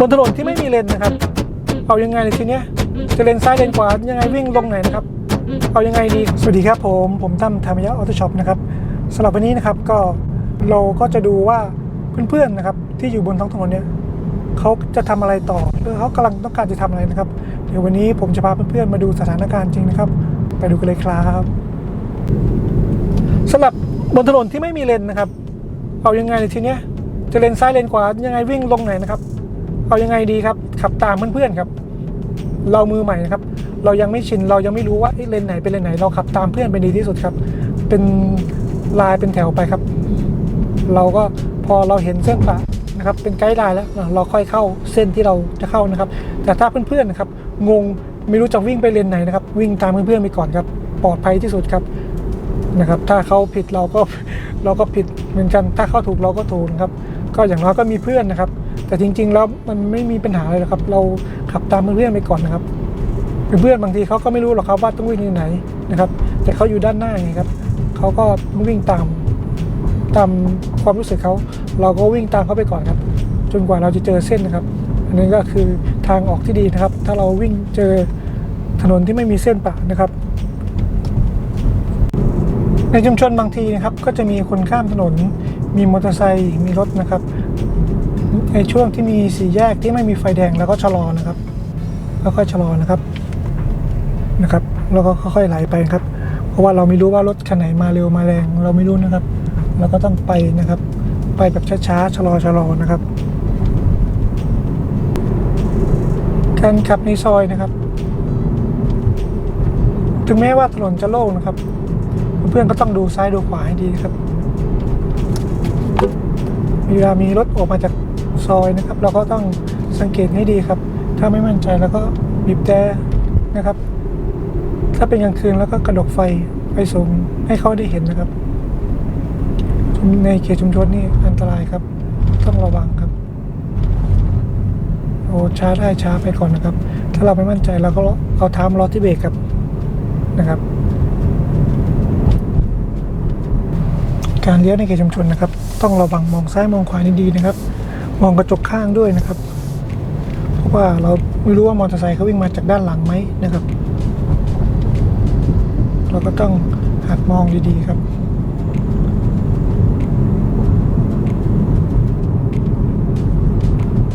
บนถนนที่ไม่มีเลนนะครับ เอายังไงในทีเนี้ยจะเลนซ้ายเลนขวายังไงวิ่งลงไหนนะครับ เอายังไงดี สวัสดีครับผม ผมตั้มธรรมยะออโต้ช็อปนะครับสำหรับวันนี้นะครับก็เราก็จะดูว่าเพื่อนๆนะครับ ที่อยู่บนท้องถนนเนี่ยเขาจะทำอะไรต่อหรือเขากำลังต้องการจะทำอะไรนะครับ เดี๋ยววันนี้ผมจะพาเพื่อนๆมาดูสถานการณ์จริงนะครับ ไปดูกันเลยครับสำหรับบนถนนที่ไม่มีเลนนะครับ เอายังไงในทีเนี้ยจะเลนซ้ายเลนขวายังไงวิ่งลงไหนนะครับ เอายังไงดีครับ ขับตามเพื่อนๆครับ เรามือใหม่นะครับ เรายังไม่ชิน เรายังไม่รู้ว่าเอ๊ะเลนไหนเป็นเลนไหน เราขับตามเพื่อนเป็นดีที่สุดครับ เป็นลายเป็นแถวไปครับ เราก็พอเราเห็นเส้นปะนะครับ เป็นไกด์ไลน์แล้วเราค่อยเข้าเส้นที่เราจะเข้านะครับ แต่ถ้าเพื่อนๆนะครับ งงไม่รู้จะวิ่งไปเลนไหนนะครับ วิ่งตามเพื่อนๆไปก่อนครับ ปลอดภัยที่สุดครับนะครับ ถ้าเขาผิดเราก็เราก็ผิดเหมือนกัน ถ้าเขาถูกเราก็ถูกนะครับ ก็อย่างน้อยก็มีเพื่อนนะครับ แต่จริง ๆ แล้วมันไม่มีปัญหาเลยนะครับ เราขับตามเพื่อนๆไปก่อนนะครับเพื่อนๆบางทีเขาก็ไม่รู้หรอกครับว่าต้องวิ่งที่ไหนนะครับ แต่เขาอยู่ด้านหน้าไงครับเขาก็วิ่งตามตามความรู้สึกเขาเราก็วิ่งตามเขาไปก่อนครับ จนกว่าเราจะเจอเส้นนะครับ อันนี้ก็คือทางออกที่ดีนะครับ ถ้าเราวิ่งเจอถนนที่ไม่มีเส้นปะนะครับ ในชุมชนบางทีนะครับ ก็จะมีคนข้ามถนน มีมอเตอร์ไซค์มีรถนะครับ ในช่วงที่มีสี่แยกที่ไม่มีไฟแดงแล้วก็ชะลอนะครับค่อยๆชะลอนะครับนะครับแล้วก็ค่อยๆไหลไปครับ เพราะว่าเราไม่รู้ว่ารถคันไหนมาเร็วมาแรง เราไม่รู้นะครับเราก็ต้องไปนะครับ ไปแบบช้าๆชะลอชะลอนะครับ การขับในซอยนะครับ ถึงแม้ว่าถนนจะโล่งนะครับ เพื่อนก็ต้องดูซ้ายดูขวาให้ดีครับเวลามีรถออกมาจาก ซอยนะครับ เราก็ต้องสังเกตให้ดีครับ ถ้าไม่มั่นใจแล้วก็บีบแต่นะครับ ถ้าเป็นกลางคืนแล้วก็กระดกไฟไฟสูงให้เขาได้เห็นนะครับ ในเขตชุมชนนี่อันตรายครับ ต้องระวังครับโอ้ช้าได้ช้าไปก่อนนะครับ ถ้าเราไม่มั่นใจเราก็เอาเท้ามารอที่เบรกครับนะครับ การเลี้ยวในเขตชุมชนนะครับ ต้องระวังมองซ้ายมองขวาดีๆนะครับ มองกระจกข้างด้วยนะครับ เพราะว่าเราไม่รู้ว่ามอเตอร์ไซค์เขาวิ่งมาจากด้านหลังไหมนะครับ เราก็ต้องหัดมองดีๆครับ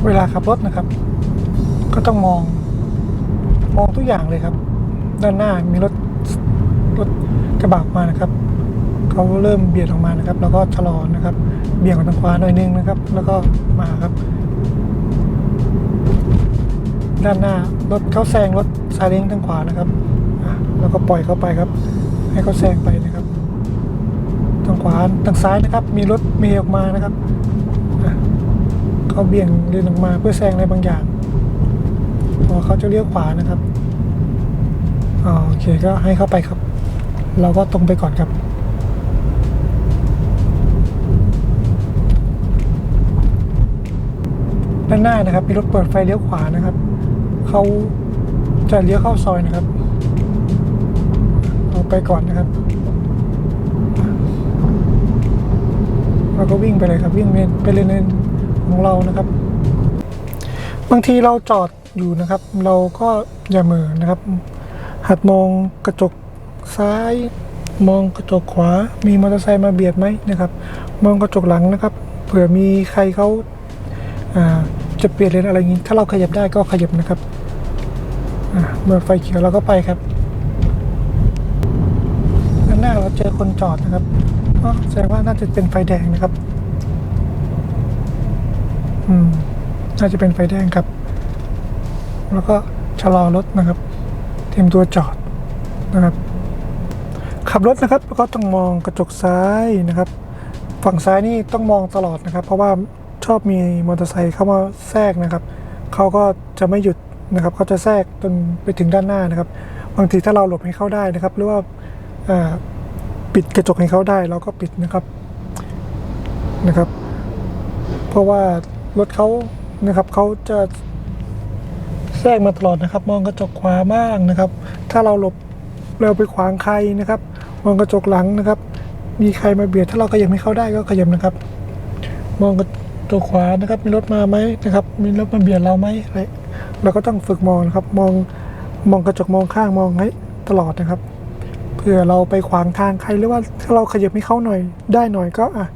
เวลาขับรถนะครับ ก็ต้องมอง มองทุกอย่างเลยครับ ด้านหน้ามีรถรถกระบะมานะครับเขาเริ่มเบียดออกมานะครับ แล้วก็ชะลอนะครับ เบี่ยงออกทางขวาหน่อยนึงนะครับ แล้วก็มาครับ ด้านหน้ารถเขาแซงรถซาเล้งทางขวานะครับแล้วก็ปล่อยเขาไปครับ ให้เขาแซงไปนะครับทางขวาทางซ้ายนะครับ มีรถเมย์ออกมานะครับเขาเบี่ยงเลนออกมาเพื่อแซงอะไรบางอย่างพอเขาจะเลี้ยวขวานะครับอ๋อโอเคก็ให้เข้าไปครับ เราก็ตรงไปก่อนครับ ด้านหน้านะครับมีรถเปิดไฟเลี้ยวขวานะครับเขาจะเลี้ยวเข้าซอยนะครับเราไปก่อนนะครับเราก็วิ่งไปเลยครับวิ่งไปเลนของเรานะครับ บางทีเราจอดอยู่นะครับ เราก็อย่าเหม่อนะครับ หัดมองกระจกซ้าย มองกระจกขวา มีมอเตอร์ไซค์มาเบียดไหมนะครับ มองกระจกหลังนะครับ เผื่อมีใครเขา จะเปลี่ยนเลนอะไรงี้ ถ้าเราขยับได้ก็ขยับนะครับเมื่อไฟเขียวเราก็ไปครับด้านหน้าเราเจอคนจอดนะครับก็แสดงว่าน่าจะเป็นไฟแดงนะครับ อืม น่าจะเป็นไฟแดงครับ แล้วก็ชะลอรถนะครับ เตรียมตัวจอดนะครับ ขับรถนะครับแล้วก็ต้องมองกระจกซ้ายนะครับ ฝั่งซ้ายนี่ต้องมองตลอดนะครับ เพราะว่า ชอบมีมอเตอร์ไซค์เข้ามาแทรกนะครับเขาก็จะไม่หยุดนะครับเขาจะแทรกจนไปถึงด้านหน้านะครับ บางทีถ้าเราหลบให้เขาได้นะครับ หรือว่าปิดกระจกให้เขาได้เราก็ปิดนะครับนะครับ เพราะว่ารถเขานะครับเขาจะแทรกมาตลอดนะครับ มองกระจกขวาบ้างนะครับ ถ้าเราหลบเราไปขวางใครนะครับ มองกระจกหลังนะครับ มีใครมาเบียดถ้าเราขยับให้เขาได้ก็ขยับนะครับ มองกระ ตัวขวานะครับมีรถมาไหมนะครับมีรถมาเบียดเราไหมอะไรเราก็ต้องฝึกมองนะครับมองมองกระจกมองข้างมองให้ตลอดนะครับเผื่อเราไปขวางทางใครหรือว่าถ้าเราขยับให้เขาหน่อยได้หน่อยก็อะ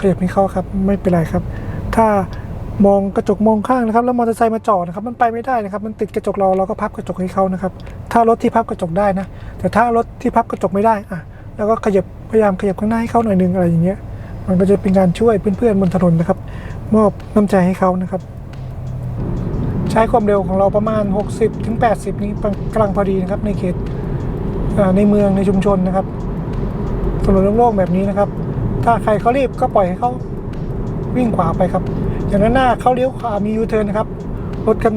ขยับให้เขาครับไม่เป็นไรครับ ถ้ามองกระจกมองข้างนะครับ แล้วมอเตอร์ไซค์มาจอดนะครับ มันไปไม่ได้นะครับ มันติดกระจกเราเราก็พับกระจกให้เขานะครับ ถ้ารถที่พับกระจกได้นะ แต่ถ้ารถที่พับกระจกไม่ได้อะแล้วก็ขยับพยายามขยับข้างหน้าให้เขาหน่อยนึงอะไรอย่างเงี้ย มันก็จะเป็นการช่วยเพื่อนๆบนถนนนะครับ มอบน้ำใจให้เขานะครับ ใช้ความเร็วของเราประมาณ60ถึง80 นี้กำลังพอดีนะครับ ในเขตในเมืองในชุมชนนะครับถนนโล่งๆแบบนี้นะครับ ถ้าใครเขารีบก็ปล่อยให้เขาวิ่งขวาไปครับ อย่างนั้นหน้าเขาเลี้ยวขวามียูเทิร์นนะครับรถกัน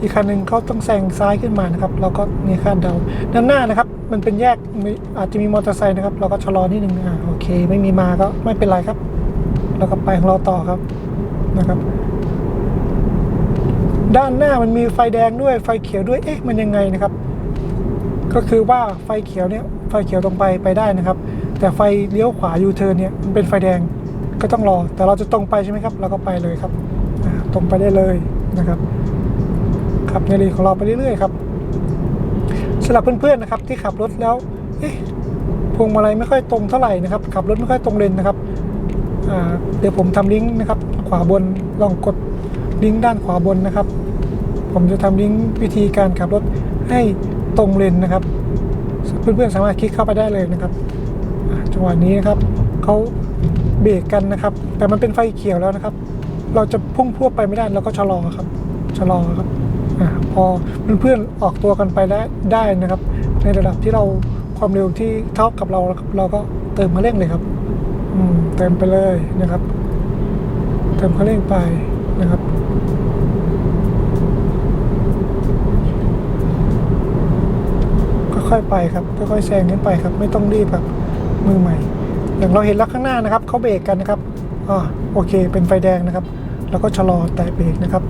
อีกคันหนึ่งเขาต้องแซงซ้ายขึ้นมานะครับ เราก็มีคาดเดาด้านหน้านะครับ มันเป็นแยกอาจจะมีมอเตอร์ไซค์นะครับ เราก็ชะลอนิดนึงอ่าโอเค ไม่มีมาก็ไม่เป็นไรครับ เราก็ไปของเราต่อครับนะครับ ด้านหน้ามันมีไฟแดงด้วยไฟเขียวด้วยเอ๊ะมันยังไงนะครับ ก็คือว่าไฟเขียวเนี่ยไฟเขียวตรงไปไปได้นะครับ แต่ไฟเลี้ยวขวายูเทิร์นเนี่ยมันเป็นไฟแดงก็ต้องรอ แต่เราจะตรงไปใช่ไหมครับ เราก็ไปเลยครับตรงไปได้เลยนะครับ ขับในเลนของเราไปเรื่อยๆครับสำหรับเพื่อนๆนะครับ ที่ขับรถแล้วเอ๊ะพวงมาลัยไม่ค่อยตรงเท่าไหร่นะครับ ขับรถไม่ค่อยตรงเลนนะครับเดี๋ยวผมทำลิงก์นะครับ ขวาบนลองกดลิงก์ด้านขวาบนนะครับ ผมจะทำลิงก์วิธีการขับรถให้ตรงเลนนะครับ เพื่อนๆสามารถคลิกเข้าไปได้เลยนะครับจังหวะนี้นะครับเขาเบรกกันนะครับ แต่มันเป็นไฟเขียวแล้วนะครับ เราจะพุ่งพวดไปไม่ได้เราก็ชะลอครับชะลอครับ พอเพื่อนๆออกตัวกันไปได้ได้นะครับ ในระดับที่เราความเร็วที่เท่ากับเราเราก็เติมมาเร่งเลยครับอืมเติมไปเลยนะครับ เติมคันเร่งไปนะครับค่อยๆไปครับค่อยๆแซงขึ้นไปครับ ไม่ต้องรีบครับมือใหม่ อย่างเราเห็นแล้วข้างหน้านะครับเขาเบรกกันนะครับอ่าโอเค เป็นไฟแดงนะครับ แล้วก็ชะลอแตะเบรกนะครับ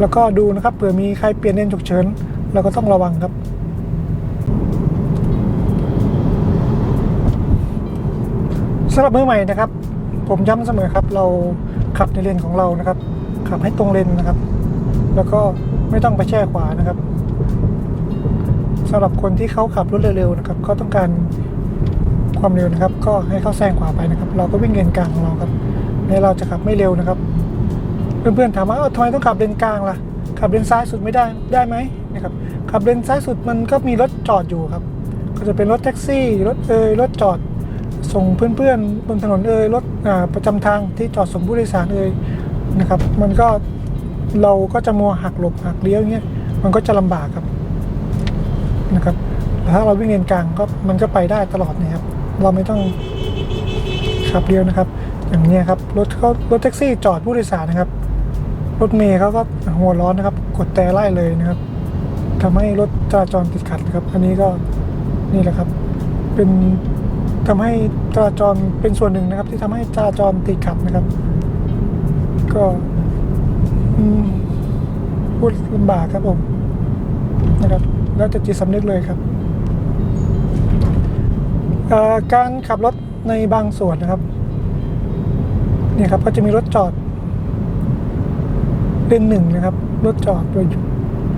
แล้วก็ดูนะครับเผื่อมีใครเปลี่ยนเลนฉุกเฉินเราก็ต้องระวังครับ สำหรับมือใหม่นะครับ ผมย้ำเสมอครับ เราขับในเลนของเรานะครับ ขับให้ตรงเลนนะครับ แล้วก็ไม่ต้องไปแช่ขวานะครับสำหรับคนที่เขาขับรถเร็วๆนะครับเขาต้องการความเร็วนะครับ ก็ให้เขาแซงขวาไปนะครับ เราก็วิ่งเลนกลางของเราครับแม้เราจะขับไม่เร็วนะครับ เพื่อนๆถามว่าเอ้าทำไมต้องขับเลนกลางล่ะ ขับเลนซ้ายสุดไม่ได้ได้ไหมนะครับขับเลนซ้ายสุดมันก็มีรถจอดอยู่ครับ ก็จะเป็นรถแท็กซี่ รถเอยรถจอดส่งเพื่อนๆบนถนนเอยรถประจำทางที่จอดส่งผู้โดยสารเอยนะครับ มันก็เราก็จะมัวหักหลบหักเลี้ยวเงี้ยมันก็จะลำบากครับนะครับแต่ถ้าเราวิ่งเลนกลางก็มันก็ไปได้ตลอดนะครับ เราไม่ต้องขับเร็วนะครับ อย่างเนี้ยครับรถเขารถแท็กซี่จอดผู้โดยสารนะครับ รถเมย์เขาก็หัวร้อนนะครับ กดแต่ไล่เลยนะครับทำให้รถจราจรติดขัดนะครับ อันนี้ก็นี่แหละครับ เป็นทำให้จราจรเป็นส่วนหนึ่งนะครับ ที่ทำให้จราจรติดขัดนะครับ ก็พูดลำบากครับผมนะครับ แล้วจะจิตสำนึกเลยครับการขับรถในบางส่วนนะครับเนี่ยครับก็จะมีรถจอด เลนหนึ่งนะครับรถจอดโดย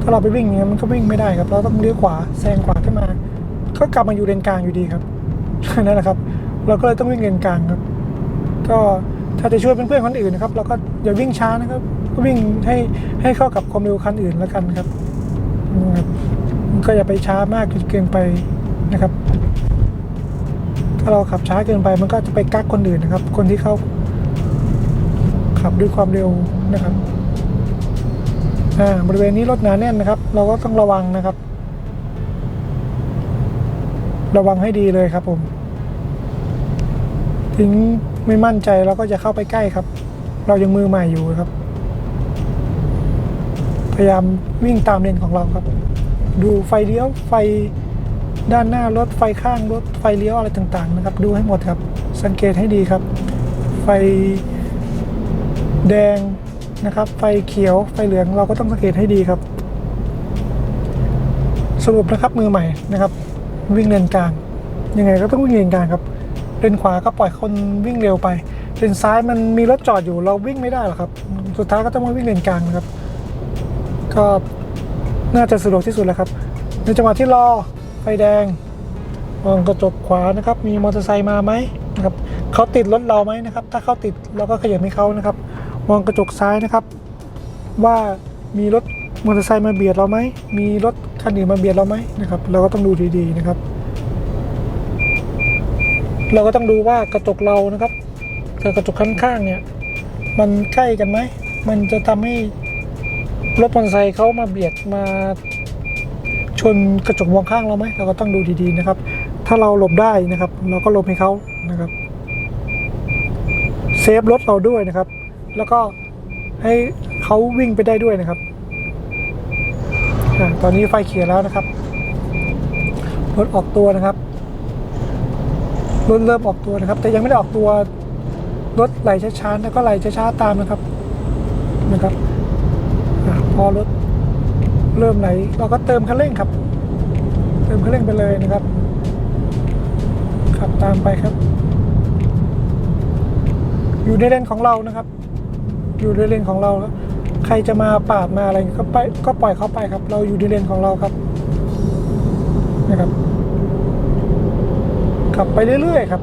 ถ้าเราไปวิ่งอย่างเงี้ยมันก็วิ่งไม่ได้ครับ เราต้องเลี้ยวขวาแซงขวาขึ้นมา ก็กลับมาอยู่เลนกลางอยู่ดีครับนั่นแหละครับ เราก็เลยต้องวิ่งเลนกลางครับ ก็ถ้าจะช่วยเพื่อนๆคนอื่นนะครับเราก็อย่าวิ่งช้านะครับก็วิ่งให้ให้เข้ากับความเร็วคันอื่นแล้วกันครับ ก็อย่าไปช้ามากจนเกินไปนะครับ ถ้าเราขับช้าเกินไป มันก็จะไปกักคนอื่นนะครับ คนที่เขาขับด้วยความเร็วนะครับ บริเวณนี้รถหนาแน่นนะครับ เราก็ต้องระวังนะครับ ระวังให้ดีเลยครับผมถึงไม่มั่นใจเราก็จะเข้าไปใกล้ครับ เรายังมือใหม่อยู่ครับ พยายามวิ่งตามเลนของเราครับ ดูไฟเลี้ยวไฟด้านหน้ารถไฟข้างรถไฟเลี้ยวอะไรต่างๆ นะครับ ดูให้หมดครับ สังเกตให้ดีครับ ไฟแดง นะครับ ไฟเขียวไฟเหลืองเราก็ต้องสังเกตให้ดีครับ สรุปนะครับมือใหม่นะครับ วิ่งเลนกลาง ยังไงก็ต้องวิ่งเลนกลางครับเลนขวาก็ปล่อยคนวิ่งเร็วไปเลนซ้ายมันมีรถจอดอยู่เราวิ่งไม่ได้หรอกครับ สุดท้ายก็ต้องมาวิ่งเลนกลางนะครับ ก็น่าจะสะดวกที่สุดแหล้วครับ ในจังหวะที่รอไฟแดงมองกระจกขวานะครับ มีมอเตอร์ไซค์มาไหมนะครับเขาติดรถเราไหมนะครับ ถ้าเขาติดเราก็ขยับให้เขานะครับ มองกระจกซ้ายนะครับ ว่ามีรถมอเตอร์ไซค์มาเบียดเราไหม มีรถคันอื่นมาเบียดเราไหมนะครับ เราก็ต้องดูดีๆนะครับ เราก็ต้องดูว่ากระจกเรานะครับกับกระจกข้างๆเนี่ย มันใกล้กันไหม มันจะทำให้รถมอเตอร์ไซค์เขามาเบียดมาชนกระจกมองข้างเราไหม เราก็ต้องดูดีๆนะครับ ถ้าเราหลบได้นะครับ เราก็หลบให้เขานะครับ เซฟรถเราด้วยนะครับ แล้วก็ให้เขาวิ่งไปได้ด้วยนะครับอตอนนี้ไฟเขียวแล้วนะครับรถออกตัวนะครับรถเริ่มออกตัวนะครับ แต่ยังไม่ได้ออกตัวรถไหลช้าๆแล้วก็ไหลช้าๆตามนะครับนะครับอพอรถเริ่มไหลเราก็เติมคันเร่งครับ เติมคันเร่งไปเลยนะครับขับตามไปครับ อยู่ในเลนของเรานะครับ อยู่ในเลนของเราแล้วใครจะมาปาดมาอะไรก็ไปก็ปล่อยเขาไปครับ เราอยู่ในเลนของเราครับนะครับ ขับไปเรื่อยๆครับ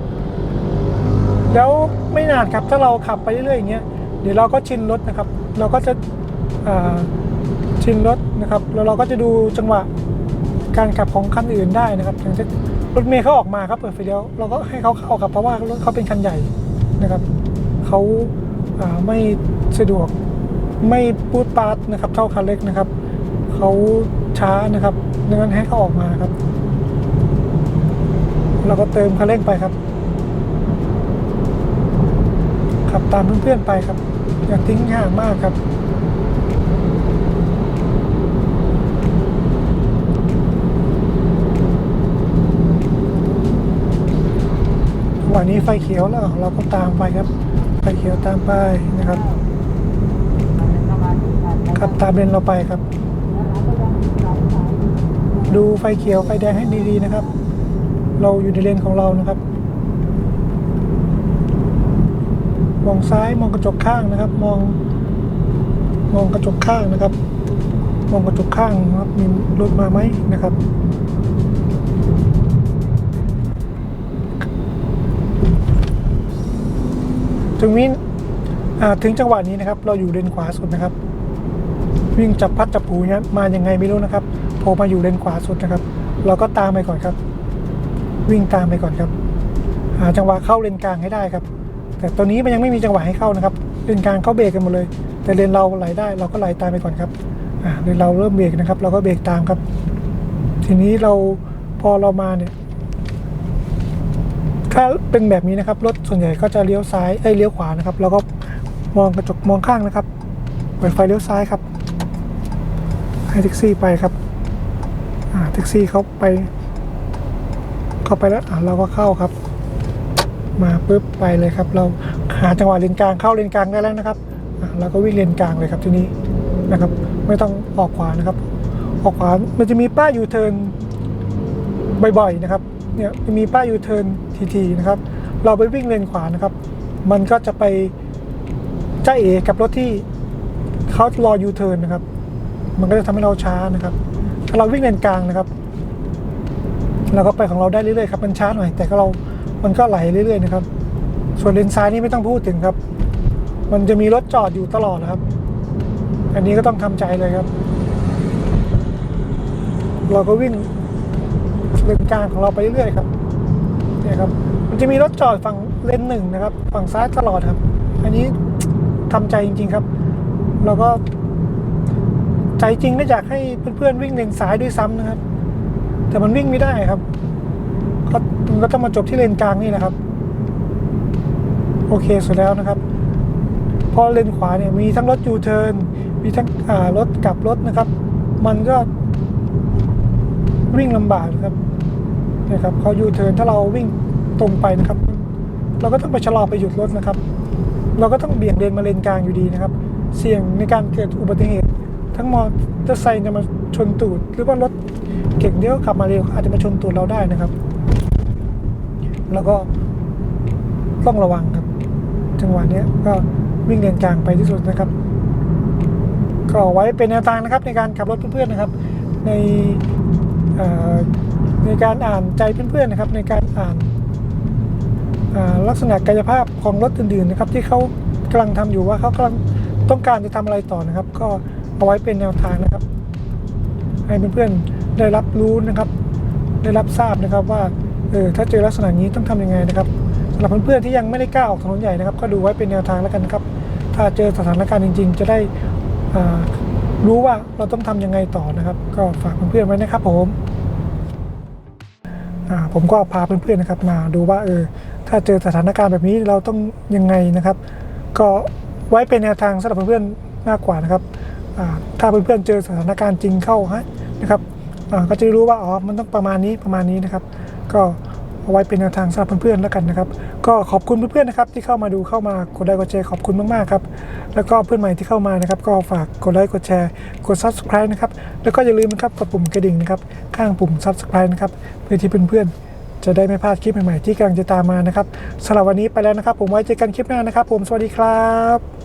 แล้วไม่นานครับถ้าเราขับไปเรื่อยๆอย่างเงี้ยเดี๋ยวเราก็ชินรถนะครับ เราก็จะชินรถนะครับ แล้วเราก็จะดูจังหวะการขับของคันอื่นได้นะครับอย่างเช่นรถเมย์เขาออกมาครับเปิดไฟเลี้ยวเราก็ให้เขาเข้าครับเพราะว่ารถเขาเป็นคันใหญ่นะครับเขาไม่ สะดวกไม่พูดปาดนะครับเท่าคันเล็กนะครับเขาช้านะครับดังนั้นให้เขาออกมาครับ เราก็เติมคันเร่งไปครับ ขับตามเพื่อนๆไปครับ อย่าทิ้งห่างมากครับวันนี้ไฟเขียวแล้วเราก็ตามไปครับ ไฟเขียวตามไปนะครับ ขับตามเลนเราไปครับ ดูไฟเขียวไฟแดงให้ดีๆนะครับ เราอยู่ในเลนของเรานะครับมองซ้ายมองกระจกข้างนะครับ มองมองกระจกข้างนะครับ มองกระจกข้างนะครับมีรถมาไหมนะครับถึงนี้ถึงจังหวะนี้นะครับ เราอยู่เลนขวาสุดนะครับ วิ่งจับพัดจับผูเนี่ยมายังไงไม่รู้นะครับโผล่มาอยู่เลนขวาสุดนะครับ เราก็ตามไปก่อนครับ วิ่งตามไปก่อนครับหาจังหวะเข้าเลนกลางให้ได้ครับ แต่ตอนนี้มันยังไม่มีจังหวะให้เข้านะครับเลนกลางเขาเบรกกันหมดเลย แต่เลนเราไหลได้เราก็ไหลตามไปก่อนครับเลนเราเริ่มเบรกนะครับ เราก็เบรกตามครับ ทีนี้เราพอเรามาเนี่ยถ้าเป็นแบบนี้นะครับรถส่วนใหญ่ก็จะเลี้ยวซ้ายเอ้ยเลี้ยวขวานะครับ แล้วก็มองกระจกมองข้างนะครับเปิดไฟเลี้ยวซ้ายครับ ให้แท็กซี่ไปครับอ่าแท็กซี่เขาไป เข้าไปแล้วอ่าเราก็เข้าครับ มาปุ๊บไปเลยครับ เราหาจังหวะเลนกลางเข้าเลนกลางได้แล้วนะครับอ่าเราก็วิ่งเลนกลางเลยครับทีนี้นะครับ ไม่ต้องออกขวานะครับ ออกขวามันจะมีป้ายยูเทิร์นบ่อยๆนะครับเนี่ยมีป้ายยูเทิร์นทีๆนะครับ เราไปวิ่งเลนขวานะครับ มันก็จะไปจ้าเอกับรถที่เขารอยูเทิร์นนะครับ มันก็จะทำให้เราช้านะครับ ถ้าเราวิ่งเลนกลางนะครับ เราก็ไปของเราได้เรื่อยๆครับ มันช้าหน่อย แต่ก็เรา มันก็ไหลเรื่อยๆนะครับ ส่วนเลนซ้ายนี่ไม่ต้องพูดถึงครับ มันจะมีรถจอดอยู่ตลอดนะครับ อันนี้ก็ต้องทำใจเลยครับ เราก็วิ่งเลนกลางของเราไปเรื่อยๆครับเนี่ยครับ มันจะมีรถจอดฝั่งเลนหนึ่งนะครับ ฝั่งซ้ายตลอดครับ อันนี้ทำใจจริง ๆครับ เราก็ ใจจริงน่าอยากให้เพื่อนๆวิ่งเลนซ้ายด้วยซ้ำนะครับ แต่มันวิ่งไม่ได้ครับก็ก็ต้องมาจบที่เลนกลางนี่แหละครับ โอเคสุดแล้วนะครับ พอเลนขวาเนี่ยมีทั้งรถยูเทิร์นมีทั้งรถกลับรถนะครับ มันก็วิ่งลำบากนะครับนะครับเขายูเทิร์นถ้าเราวิ่งตรงไปนะครับ เราก็ต้องไปชะลอไปหยุดรถนะครับ เราก็ต้องเบี่ยงเลนมาเลนกลางอยู่ดีนะครับ เสี่ยงในการเกิดอุบัติเหตุ ทั้งมอเตอร์ไซค์จะมาชนตูด หรือว่ารถเก่งเดียวขับมาเร็วอาจจะมาชนตูดเราได้นะครับ แล้วก็ต้องระวังครับ จังหวะนี้ก็วิ่งเลนกลางไปที่สุดนะครับ ก็ไว้เป็นแนวทางนะครับ ในการขับรถเพื่อนๆนะครับ ในในการอ่านใจเพื่อนๆนะครับ ในการอ่านลักษณะกายภาพของรถอื่นๆนะครับ ที่เขากำลังทำอยู่ว่าเขากำลังต้องการจะทำอะไรต่อนะครับ ก็ เอาไว้เป็นแนวทางนะครับ ให้เพื่อนๆได้รับรู้นะครับ ได้รับทราบนะครับว่าเออถ้าเจอลักษณะนี้ต้องทำยังไงนะครับสำหรับเพื่อนๆที่ยังไม่ได้กล้าออกถนนใหญ่นะครับ ก็ดูไว้เป็นแนวทางแล้วกันนะครับ ถ้าเจอสถานการณ์จริง ๆ จะได้อ่ารู้ว่าเราต้องทำยังไงต่อนะครับ ก็ฝากเพื่อนๆไว้นะครับ ผมอ่าผมก็พาเพื่อนๆนะครับ มาดูว่าเออถ้าเจอสถานการณ์แบบนี้เราต้องยังไงนะครับ ก็ไว้เป็นแนวทางสำหรับเพื่อนๆมากกว่านะครับ ถ้าเพื่อนๆเจอสถานการณ์จริงเข้าฮะนะครับก็จะรู้ว่าอ๋อมันต้องประมาณนี้ประมาณนี้นะครับ ก็เอาไว้เป็นแนวทางสำหรับเพื่อนๆแล้วกันนะครับ ก็ขอบคุณเพื่อนๆนะครับ ที่เข้ามาดูเข้ามากดไลค์กดแชร์ขอบคุณมากๆครับแล้วก็เพื่อนใหม่ที่เข้ามานะครับ ก็ฝากกดไลค์กดแชร์กด subscribe นะครับแล้วก็อย่าลืมนะครับกดปุ่มกระดิ่งนะครับข้างปุ่ม subscribe นะครับเพื่อที่เพื่อนๆจะได้ไม่พลาดคลิปใหม่ๆที่กำลังจะตามมานะครับสำหรับวันนี้ไปแล้วนะครับ ผมไว้เจอกันคลิปหน้านะครับ ผมสวัสดีครับ